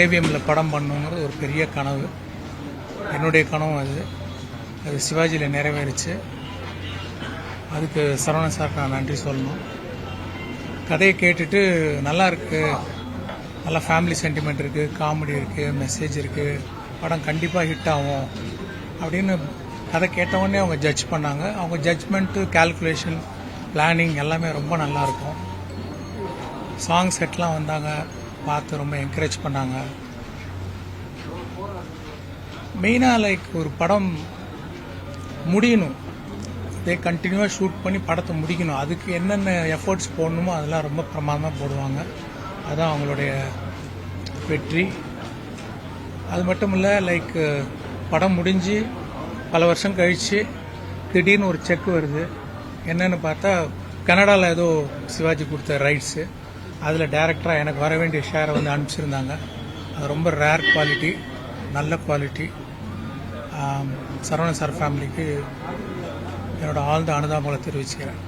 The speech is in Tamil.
ஏவிஎம்மில் படம் பண்ணணுங்கிறது ஒரு பெரிய கனவு. என்னுடைய கனவு அது. அது சிவாஜியில் நிறைவேறுச்சு. அதுக்கு சரவணன் சார் நான் நன்றி சொல்லணும். கதையை கேட்டுட்டு நல்லா இருக்குது நல்லா ஃபேமிலி சென்டிமெண்ட் இருக்குது காமெடி இருக்குது மெசேஜ் இருக்குது படம் கண்டிப்பாக ஹிட் ஆகும். அப்படின்னு கதை கேட்டவுடனே அவங்க ஜட்ஜ் பண்ணாங்க. அவங்க ஜட்ஜ்மெண்ட்டு கால்குலேஷன் பிளானிங் எல்லாமே ரொம்ப நல்லாயிருக்கும் சாங் செட்லாம் வந்தாங்க. பார்த்து ரொம்ப என்கரேஜ் பண்ணாங்க. மெயினாக லைக் ஒரு படம் முடியணும். இதே கண்டினியூவாக ஷூட் பண்ணி படத்தை முடிக்கணும். அதுக்கு என்னென்ன எஃபர்ட்ஸ் போடணுமோ அதெல்லாம் ரொம்ப பிரமாதமாக போடுவாங்க. அதுதான் அவங்களுடைய வெற்றி. அது மட்டும் இல்லை லைக் படம் முடிஞ்சு பல வருஷம் கழித்து திடீர்னு ஒரு செக் வருது. என்னன்னு பார்த்தா கனடாவில் ஏதோ சிவாஜி கொடுத்த ரைட்ஸு அதில் டேரக்டராக எனக்கு வர வேண்டிய ஷேரை வந்து அனுப்பிச்சிருந்தாங்க. அது ரொம்ப ரேர் குவாலிட்டி நல்ல குவாலிட்டி சரவணன் சார் ஃபேமிலிக்கு என்னோடய ஆழ்ந்த அனுதாபங்களை தெரிவிச்சுக்கிறேன்.